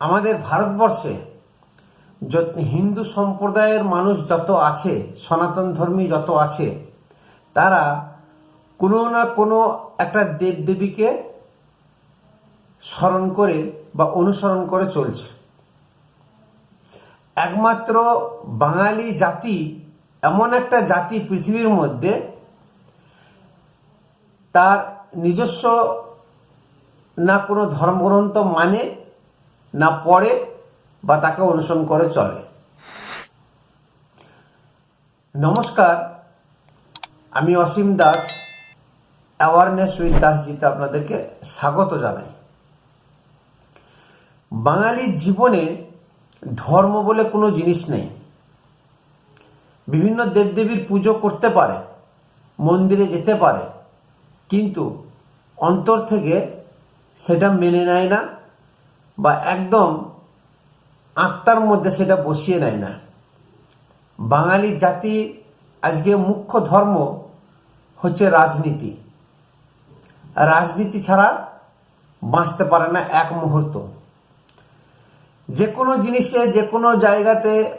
আমাদের ভারতবর্ষে হিন্দু সম্প্রদায়ের মানুষ যত আছে, সনাতন ধর্মী যত আছে, তারা কোনো না কোনো একটা দেবদেবীকে স্মরণ করে বা অনুসরণ করে চলছে। একমাত্র বাঙালি জাতি, এমন একটা জাতি পৃথিবীর মধ্যে তার নিজস্ব না কোনো ধর্মগ্রন্থ মানে না পড়ে বা তাকে অনুসরণ করে চলে। নমস্কার, আমি অসীম দাস অ্যাওয়ারনেস উইথ দাসজিতে আপনাদেরকে স্বাগত জানাই। বাঙালির জীবনে ধর্ম বলে কোনো জিনিস নেই। বিভিন্ন দেবদেবীর পুজো করতে পারে, মন্দিরে যেতে পারে, কিন্তু অন্তর থেকে সেটা মেনে নেয় না। বা একদম আত্মার মধ্যে সেটা বসিয়ে নেয় না। বাঙালি জাতি আজকে মুখ্য ধর্ম হচ্ছে রাজনীতি। রাজনীতি ছাড়া বাঁচতে পারে না এক মুহূর্ত। যে কোনো জিনিসে যে কোনো জায়গাতে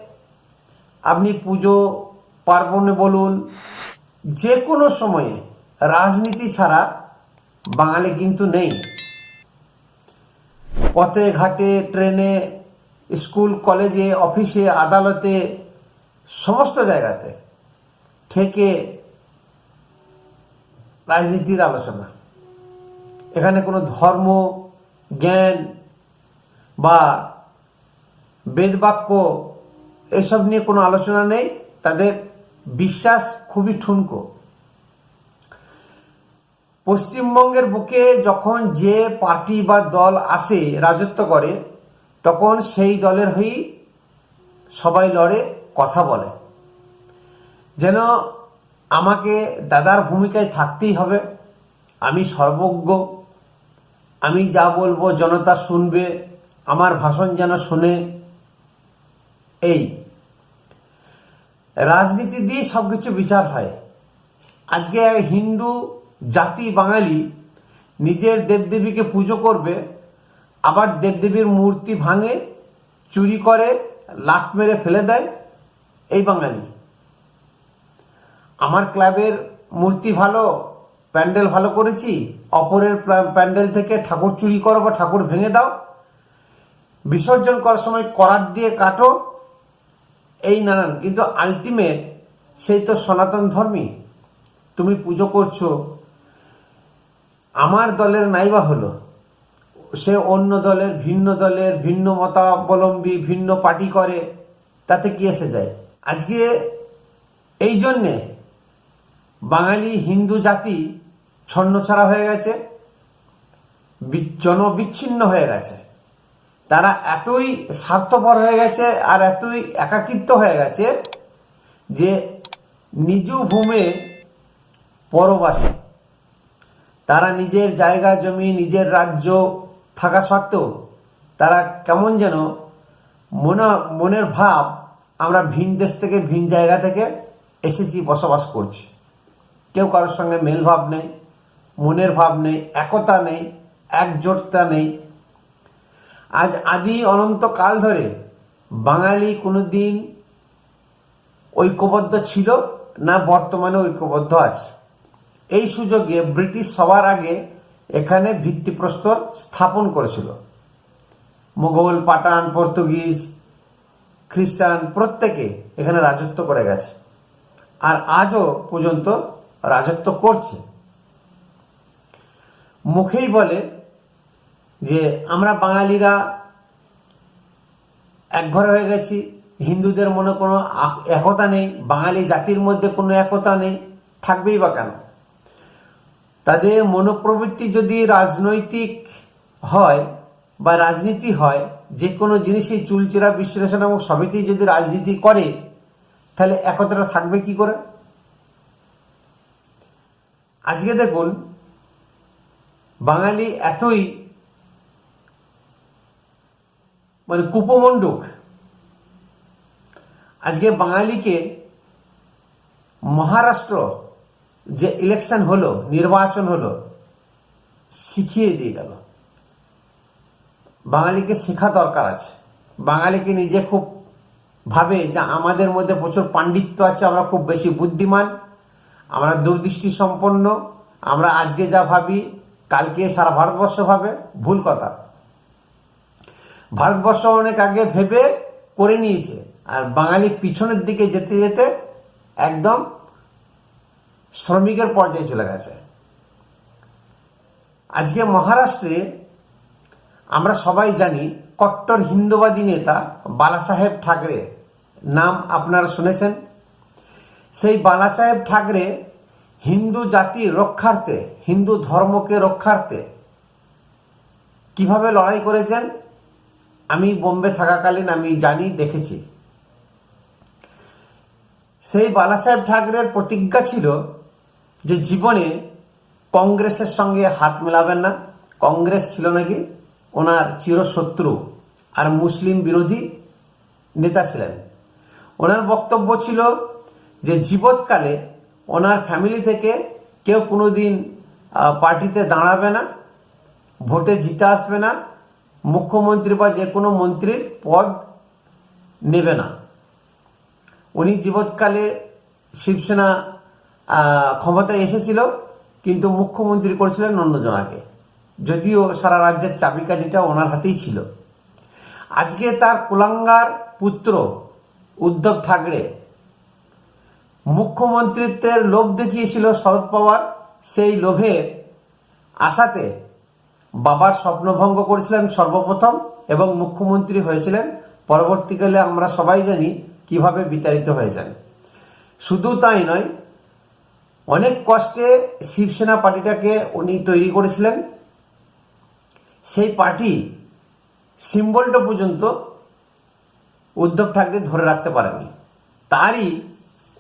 আপনি পুজো, পার্বণে বলুন যে কোনো সময়ে রাজনীতি ছাড়া বাঙালি কিন্তু নেই। পথে ঘাটে, ট্রেনে, স্কুল, কলেজে, অফিসে, আদালতে, সমস্ত জায়গাতে থেকে রাজনীতির আলোচনা। এখানে কোনো ধর্ম, জ্ঞান বা বেদবাক্য এসব নিয়ে কোনো আলোচনা নেই। তাদের বিশ্বাস খুবই ঠুনকো। পশ্চিমবঙ্গের বুকে যখন যে পার্টি বা দল আসে, রাজত্ব করে, তখন সেই দলের হয়েই সবাই লড়ে, কথা বলে। যেন আমাকে দাদার ভূমিকায় থাকতেই হবে, আমি সর্বজ্ঞ, আমি যা বলব জনতা শুনবে, আমার ভাষণ যেন শোনে, এই। রাজনীতি দিয়ে সবকিছু বিচার হয়। আজকে হিন্দু জাতি বাঙালি নিজের দেবদেবীকে পুজো করবে, আবার দেবদেবীর মূর্তি ভাঙে, চুরি করে লাট মেরে ফেলে দেয় এই বাঙালি। আমার ক্লাবের মূর্তি ভালো, প্যান্ডেল ভালো করেছি, অপরের প্যান্ডেল থেকে ঠাকুর চুরি করো বা ঠাকুর ভেঙে দাও। বিসর্জন করার সময় করাত দিয়ে কাটো, এই নানান কিন্তু আলটিমেট সেই তো সনাতন ধর্মী। তুমি পুজো করছ আমার দলের নাইবা হলো। সে অন্য দলের, ভিন্ন দলের, ভিন্ন মতাবলম্বী, ভিন্ন পার্টি করে, তাতে কি এসে যায়? আজকে এই জন্যে বাঙালি হিন্দু জাতি ছন্নছাড়া হয়ে গেছে জনবিচ্ছিন্ন হয়ে গেছে। তারা এতই স্বার্থপর হয়ে গেছে আর এতই একাকিত্ব হয়ে গেছে যে নিজ ভূমে পরবাসী তারা নিজের জায়গা, জমি, নিজের রাজ্য থাকা সত্ত্বেও তারা কেমন যেন মনে, মনের ভাব আমরা ভিন দেশ থেকে, ভিন জায়গা থেকে এসেছি, বসবাস করছি। কেউ কারোর সঙ্গে মেল ভাব নেই, মনের ভাব নেই, একতা নেই, একজোটতা নেই। আজ আদি অনন্ত কাল ধরে বাঙালি কোনো দিন ঐক্যবদ্ধ ছিল না বর্তমানে ঐক্যবদ্ধ আছে। এই সুযোগে ব্রিটিশ সবার আগে এখানে ভিত্তিপ্রস্তর স্থাপন করেছিল। মোগল পাঠান পর্তুগিজ, খ্রিস্টান প্রত্যেকে এখানে রাজত্ব করে গেছে। আর আজও পর্যন্ত রাজত্ব করছে। মুখেই বলে যে আমরা বাঙালিরা একঘরে হয়ে গেছি, হিন্দুদের মনে কোনো একতা নেই, বাঙালি জাতির মধ্যে কোনো একতা নেই, থাকবেই বা কেন? তাদের মনোপ্রবৃত্তি যদি রাজনৈতিক হয় বা রাজনীতি হয়, যে কোনো জিনিসই চুলচেরা বিশ্লেষণ এবং সমিতি যদি রাজনীতি করে, তাহলে একতাটা থাকবে কি করে? আজকে দেখুন, বাঙালি এতই মানে কুপমণ্ডুক। আজকে বাঙালিকে মহারাষ্ট্র যে ইলেকশন হলো, নির্বাচন হলো, শিখিয়ে দিয়ে গেল। বাঙালিকে শেখা দরকার আছে। বাঙালিকে নিজে খুব ভাবে যে আমাদের মধ্যে প্রচুর পাণ্ডিত্য আছে, আমরা খুব বেশি বুদ্ধিমান, আমরা দূরদৃষ্টি সম্পন্ন, আমরা আজকে যা ভাবি, কালকে সারা ভারতবর্ষ ভাবে, ভুল কথা। ভারতবর্ষ অনেক আগে ভেবে করে নিয়েছে। আর বাঙালি পিছনের দিকে যেতে যেতে একদম শ্রমিকের পর্যায়ে চলে গেছে। আজকে মহারাষ্ট্রে আমরা সবাই জানি কট্টর হিন্দুবাদী নেতা বালাসাহেব ঠাকরে, নাম আপনারা শুনেছেন? সেই বালাসাহেব ঠাকরে হিন্দু জাতির রক্ষার্থে, হিন্দু ধর্মকে রক্ষার্থে কীভাবে লড়াই করেছেন? আমি বোম্বে থাকাকালীন আমি জানি, দেখেছি। সেই বালাসাহেব ঠাকরের প্রতিজ্ঞা ছিল যে জীবনে কংগ্রেসের সঙ্গে হাত মেলাবেন না। কংগ্রেস ছিল নাকি ওনার চিরশত্রু আর মুসলিম বিরোধী নেতা ছিলেন। ওনার বক্তব্য ছিল যে জীবৎকালে ওনার ফ্যামিলি থেকে কেউ কোনোদিন আহ, পার্টিতে দাঁড়াবে না ভোটে জিতে আসবে না মুখ্যমন্ত্রী বা যে কোনো মন্ত্রীর পদ নেবে না। উনি জীবৎকালে শিবসেনা ক্ষমতায় এসেছিল, কিন্তু মুখ্যমন্ত্রী করেছিলেন অন্যজনাকে। যদিও সারা রাজ্যের চাবিকাঠিটা ওনার হাতেই ছিল। আজকে তার কুলাঙ্গার পুত্র উদ্ধব ঠাকরে মুখ্যমন্ত্রিত্বের লোভ দেখিয়েছিল শরদ পাওয়ার, সেই লোভের আশাতে বাবার স্বপ্নভঙ্গ করেছিলেন সর্বপ্রথম এবং মুখ্যমন্ত্রী হয়েছিলেন। পরবর্তীকালে আমরা সবাই জানি কীভাবে বিতাড়িত হয়েছেন শুধু তাই নয়, অনেক কষ্টে শিবসেনা পার্টিটাকে উনি তৈরি করেছিলেন। সেই পার্টি সিম্বলটা পর্যন্ত উদ্ধব ঠাকরে ধরে রাখতে পারেনি। তারই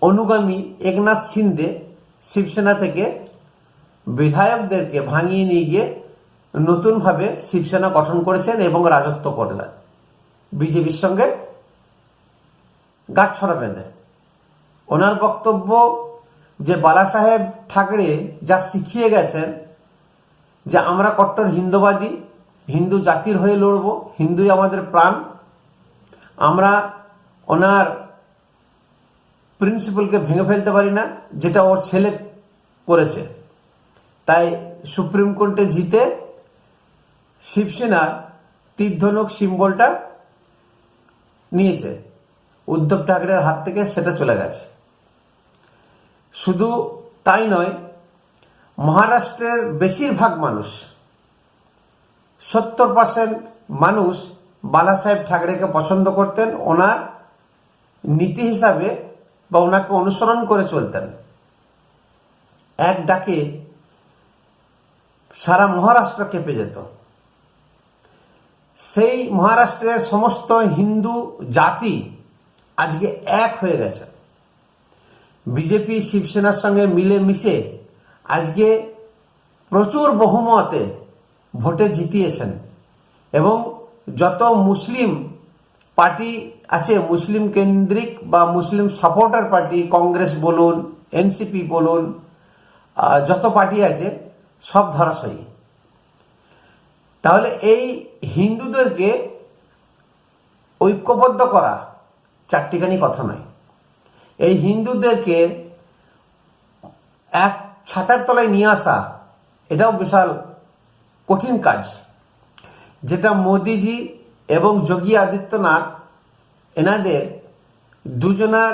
অনুগামী একনাথ সিন্ধে শিবসেনা থেকে বিধায়কদেরকে ভাঙিয়ে নিয়ে গিয়ে নতুনভাবে শিবসেনা গঠন করেছেন এবং রাজত্ব করলেন। বিজেপির সঙ্গে গাঁটছড়া বেঁধে। ওনার বক্তব্য যে বালাসাহেব ঠাকরে যা শিখিয়ে গেছেন, যে আমরা কট্টর হিন্দুবাদী, হিন্দু জাতির হয়ে লড়ব, হিন্দুই আমাদের প্রাণ, আমরা ওনার প্রিন্সিপালকে ভেঙে ফেলতে পারি না, যেটা ওর ছেলে করেছে। তাই সুপ্রিম কোর্টে জিতে শিবসেনার তীর্ধনুক সিম্বলটা নিয়েছে। উদ্ধব ঠাকরের হাত থেকে সেটা চলে গেছে। শুধু তাই নয়, মহারাষ্ট্রের বেশিরভাগ মানুষ, সত্তর পার্সেন্ট মানুষ বালাসাহেব ঠাকরেকে পছন্দ করতেন, ওনার নীতি হিসাবে বা ওনাকে অনুসরণ করে চলতেন। এক ডাকে সারা মহারাষ্ট্র কেঁপে যেত। সেই মহারাষ্ট্রের সমস্ত হিন্দু জাতি আজকে এক হয়ে গেছে। বিজেপি, শিবসেনার সঙ্গে মিলে মিশে আজকে প্রচুর বহুমতে ভোটে জিতিয়েছেন এবং যত মুসলিম পার্টি আছে, মুসলিম কেন্দ্রিক বা মুসলিম সাপোর্টার পার্টি, কংগ্রেস বলুন, এনসিপি বলুন যত পার্টি আছে, সব ধরাশয়ী। তাহলে এই হিন্দুদেরকে ঐক্যবদ্ধ করা চারটিখানি কথা নয়। এই হিন্দুদেরকে এক ছাতার তলায় নিয়ে আসা, এটাও বিশাল কঠিন কাজ। যেটা মোদিজি এবং যোগী আদিত্যনাথ, এনাদের দুজনার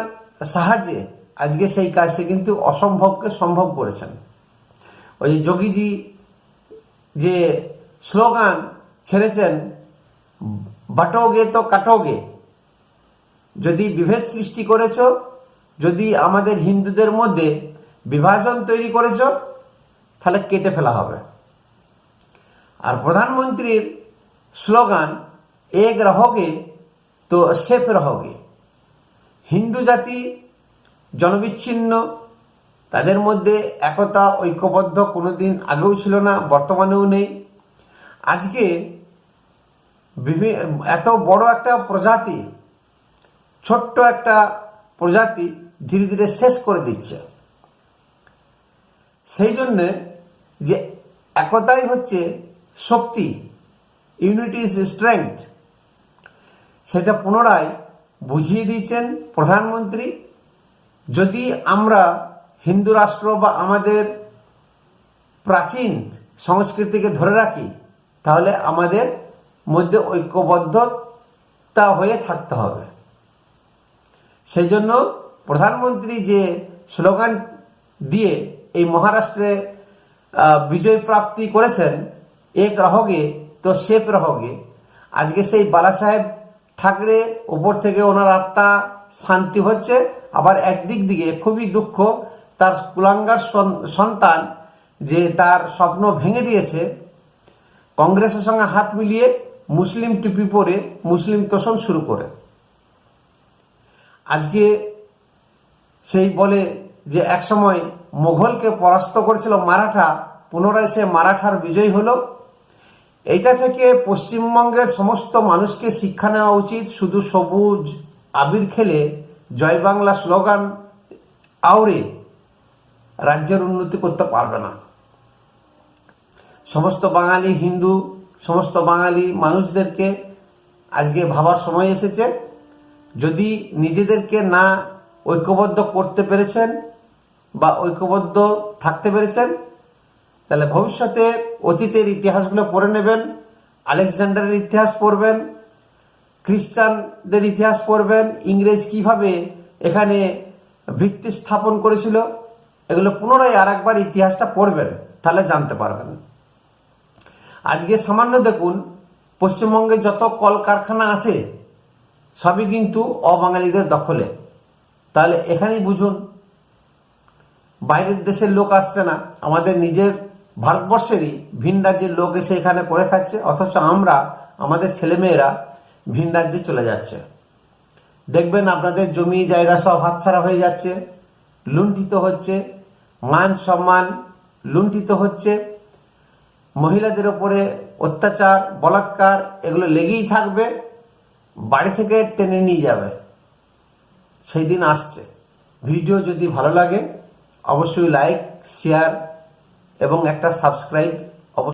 সাহায্যে আজকে সেই কাজটি কিন্তু অসম্ভবকে সম্ভব করেছেন। ওই যে যোগীজি যে স্লোগান ছেড়েছেন, বাটোগে তো কাটোগে। যদি বিভেদ সৃষ্টি করেছ, যদি আমাদের হিন্দুদের মধ্যে বিভাজন তৈরি করেছ, তাহলে কেটে ফেলা হবে। আর প্রধানমন্ত্রীর স্লোগান এক রহোগে তো সেফ রহোগে হিন্দু জাতি জনবিচ্ছিন্ন, তাদের মধ্যে একতা ঐক্যবদ্ধ কোনোদিন আগেও ছিল না, বর্তমানেও নেই। আজকে এত বড় একটা প্রজাতি ছোট্ট একটা প্রজাতি ধীরে ধীরে শেষ করে দিচ্ছে। সেই জন্যে যে একতাই হচ্ছে শক্তি ইউনিটি ইজ স্ট্রেংথ সেটা পুনরায় বুঝিয়ে দিয়েছেন প্রধানমন্ত্রী। যদি আমরা হিন্দু রাষ্ট্র বা আমাদের প্রাচীন সংস্কৃতিকে ধরে রাখি, তাহলে আমাদের মধ্যে ঐক্যবদ্ধতা হয়ে থাকতে হবে। সেই জন্য প্রধানমন্ত্রী যে স্লোগান দিয়ে এই মহারাষ্ট্রে বিজয় প্রাপ্তি করেছেন, এক রহগে তো সেপ রহগে। আজকে সেই বালাসাহেব ঠাকরে উপর থেকে ওনার আত্মা শান্তি হচ্ছে, আবার একদিক দিকে খুবই দুঃখ, তার কুলাঙ্গার সন্তান যে তার স্বপ্ন ভেঙে দিয়েছে, কংগ্রেসের সঙ্গে হাত মিলিয়ে মুসলিম টুপি পরে মুসলিম তোষণ শুরু করে। আজকে সেই বলে যে একসময় মোঘলকে পরাস্ত করেছিল মারাঠা, পুনরায় সে মারাঠার বিজয় হলো। এইটা থেকে পশ্চিমবঙ্গের সমস্ত মানুষকে শিক্ষা নেওয়া উচিত, শুধু সবুজ আবির খেলে জয় বাংলা স্লোগান আউড়ে রাজ্যের উন্নতি করতে পারবে না। সমস্ত বাঙালি হিন্দু, সমস্ত বাঙালি মানুষদেরকে আজকে ভাবার সময় এসেছে। যদি নিজেদেরকে না ঐক্যবদ্ধ করতে পেরেছেন বা ঐক্যবদ্ধ থাকতে পেরেছেন, তাহলে ভবিষ্যতে অতীতের ইতিহাসগুলো পড়ে নেবেন, আলেকজান্ডারের ইতিহাস পড়বেন, খ্রিস্টানদের ইতিহাস পড়বেন, ইংরেজ কীভাবে এখানে ভিত্তি স্থাপন করেছিল, এগুলো পুনরায় আর একবার ইতিহাসটা পড়বেন, তাহলে জানতে পারবেন। আজকে সামান্য দেখুন, পশ্চিমবঙ্গে যত কলকারখানা আছে সবই কিন্তু অবাঙালিদের দখলে। তাহলে এখানেই বুঝুন, বাইরের দেশের লোক আসছে না, আমাদের নিজের ভারতবর্ষেরই ভিন রাজ্যের লোক এসে এখানে করে খাচ্ছে, অথচ আমরা, আমাদের ছেলেমেয়েরা ভিন রাজ্যে চলে যাচ্ছে। দেখবেন আপনাদের জমি, জায়গা সব হাতছাড়া হয়ে যাচ্ছে, লুণ্ঠিত হচ্ছে, মান সম্মান লুণ্ঠিত হচ্ছে, মহিলাদের ওপরে অত্যাচার, বলাৎকার, এগুলো লেগেই থাকবে। বাড়ি থেকে টেনে নিয়ে যাবে। সেই দিন আসছে। ভিডিও যদি ভালো লাগে, অবশ্যই লাইক শেয়ার এবং একটা সাবস্ক্রাইব